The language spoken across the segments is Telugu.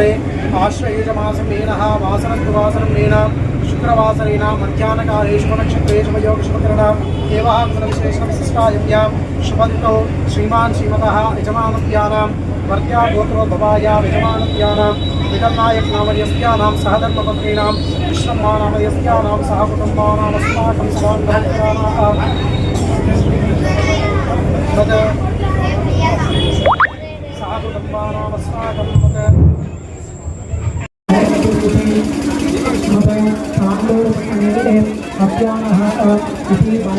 వాసరే ఆశ్రయుజమాసం మేన వాసనస్తు వాసనం శుక్రవాసరేణ మధ్యాహ్నకాలేషు నక్షత్రేషు వయోగశుభకరణ దేవాంగుల విశేషణ విశిష్టాయవ్యాం శుభంతో శ్రీమాన్ శ్రీమతः యజమానవ్యానాం వర్త్యా గోత్రోద్భవాయా యజమానవ్యానాం విదన్నాయక్నామయస్యానాం సహధర్మపత్రీణాం విశ్రమ్మానామయస్యానాం సహ కుటుంబానామస్మాకం సదాంగత్యానాం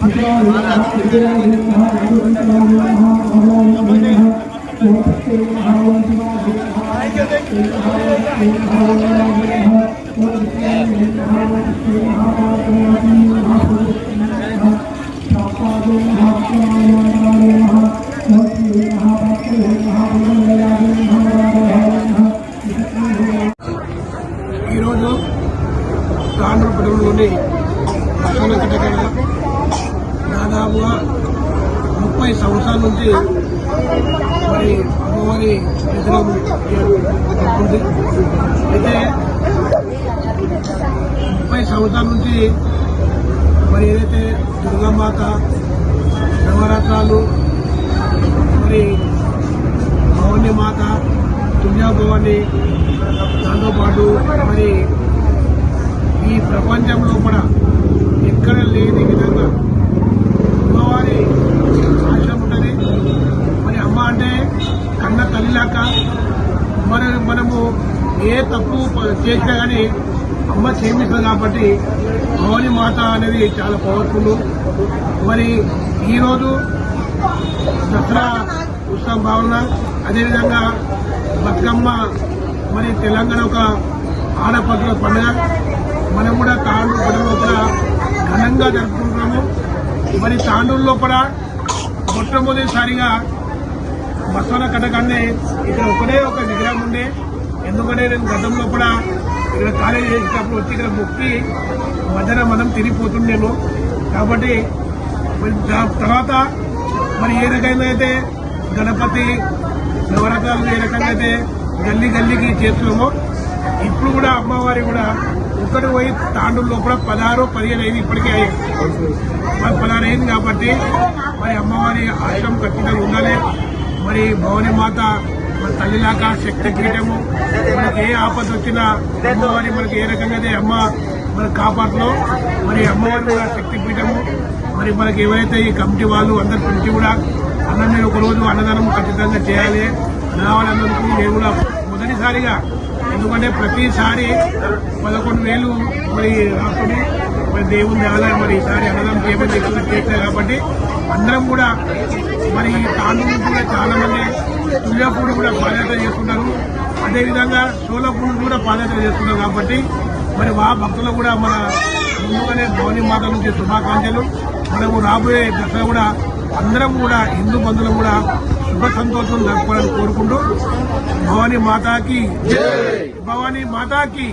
Thank you. సంవత్సరాల నుంచి మరి అమ్మవారి విగ్రహం అయితే ముప్పై సంవత్సరాల నుంచి మరి ఏదైతే దుర్గామాత నవరాత్రాలు మరి భవానీ మాత దుర్గా భవాని దాంతోపాటు మరి ఈ ప్రపంచంలో కూడా ఎక్కడ లేని విధంగా అమ్మవారి ఆశ్రమం ఉంటుంది మరి అమ్మ అంటే కన్న తల్లిలాక మరి మనము ఏ తప్పు చేసినా కానీ అమ్మ క్షేమిస్తుంది కాబట్టి భవాని మాత అనేది చాలా పవర్ఫుల్ మరి ఈరోజు దసరా ఉత్సవం భావన అదేవిధంగా బతుకమ్మ మరి తెలంగాణ ఒక ఆడపడుల పండుగ. మనం కూడా తాండూరు పండుగ లోపల ఘనంగా జరుపుకుంటున్నాము. మరి తాండూరు లోపల మొట్టమొదటిసారిగా బసవన కట్టకన్నే ఇక్కడ ఒకటే ఒక విగ్రహం ఉండే. ఎందుకంటే నేను గతంలో కూడా ఇక్కడ కాలేజీ చేసేటప్పుడు వచ్చి ఇక్కడ మొక్కి మధ్యన మనం తిరిగిపోతుండేను కాబట్టి తర్వాత మరి ఏ రకంగా అయితే గణపతి నవరత్నాలు ఏ రకంగా అయితే గల్లీ గల్లీకి చేస్తున్నామో ఇప్పుడు కూడా అమ్మవారి కూడా ఒకటి పోయి తాండూరు లోపల పదహారు పదిహేను అయింది ఇప్పటికే అయ్యాయి పదహారు అయింది కాబట్టి మరి అమ్మవారి ఆశ్రమం ఖచ్చితంగా ఉండాలి. మరి భవని మాత తల్లిలాగా శక్తి పీఠము. మనకి ఏ ఆపద వచ్చినా అమ్మవారి మనకి ఏ రకంగా అయితే అమ్మ మనకు కాపాడుతుందో మరి అమ్మవారి కూడా శక్తి పీఠము. మరి మనకి ఎవరైతే ఈ కమిటీ వాళ్ళు అందరి నుంచి కూడా అన్న నేను ఒకరోజు అన్నదానం ఖచ్చితంగా చేయాలి. రావాలన్నందుకు నేను కూడా మొదటిసారిగా ఎందుకంటే ప్రతిసారి పదకొండు వేలు మరి రాసుకుని మరి దేవుని దేవాలయం మరి ఈసారి అన్నదానం చేయమని ఎక్కువ చేశారు కాబట్టి అందరం కూడా మరి తాను తాండూరు కూడా చాలా మంది తుల్యాపూడి కూడా పాదయాత్ర చేస్తున్నారు. అదేవిధంగా సోలాపూడి కూడా పాదయాత్ర చేస్తున్నారు కాబట్టి మరి మా భక్తులు కూడా మన ముందుగానే భవని మాత నుంచి శుభాకాంక్షలు. మనము రాబోయే దశలో కూడా అందరం కూడా హిందూ బంధువులు కూడా శుభ సంతోషం జరుపుకోవాలని కోరుకుంటూ భవానీ మాతాకి భవానీ మాతాకి